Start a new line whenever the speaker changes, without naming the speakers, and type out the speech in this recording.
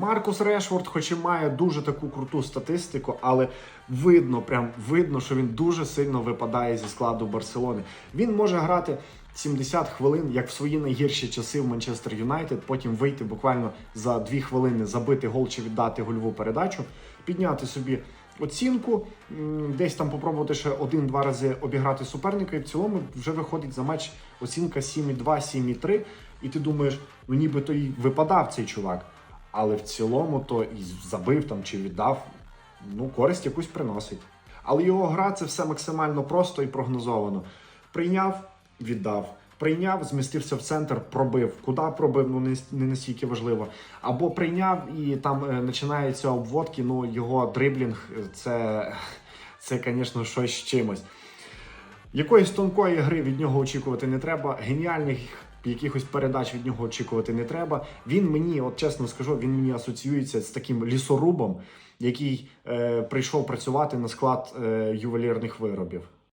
Маркус Решфорд, хоч і має дуже таку круту статистику, але видно, прям видно, що він дуже сильно випадає зі складу Барселони. Він може грати 70 хвилин, як в свої найгірші часи в Манчестер Юнайтед, потім вийти буквально за 2 хвилини, забити гол чи віддати гольову передачу, підняти собі оцінку, десь там попробувати ще один-два рази обіграти суперника, і в цілому вже виходить за матч оцінка 7,2, 7,3. І ти думаєш, ну нібито і випадав цей чувак. Але в цілому то і забив там чи віддав, ну, користь якусь приносить. Але його гра це все максимально просто і прогнозовано. Прийняв, віддав. Прийняв, змістився в центр, пробив. Куди пробив, ну не, не настільки важливо. Або прийняв і там е, починаються обводки, ну його дриблінг це, це, звісно, щось з чимось. Якоїсь тонкої гри від нього очікувати не треба. Геніальних якихось передач від нього очікувати не треба. Він мені, от чесно скажу, він мені асоціюється з таким лісорубом, який е, прийшов працювати на склад е, ювелірних виробів.